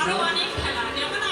আরও অনেক খেলা যেমন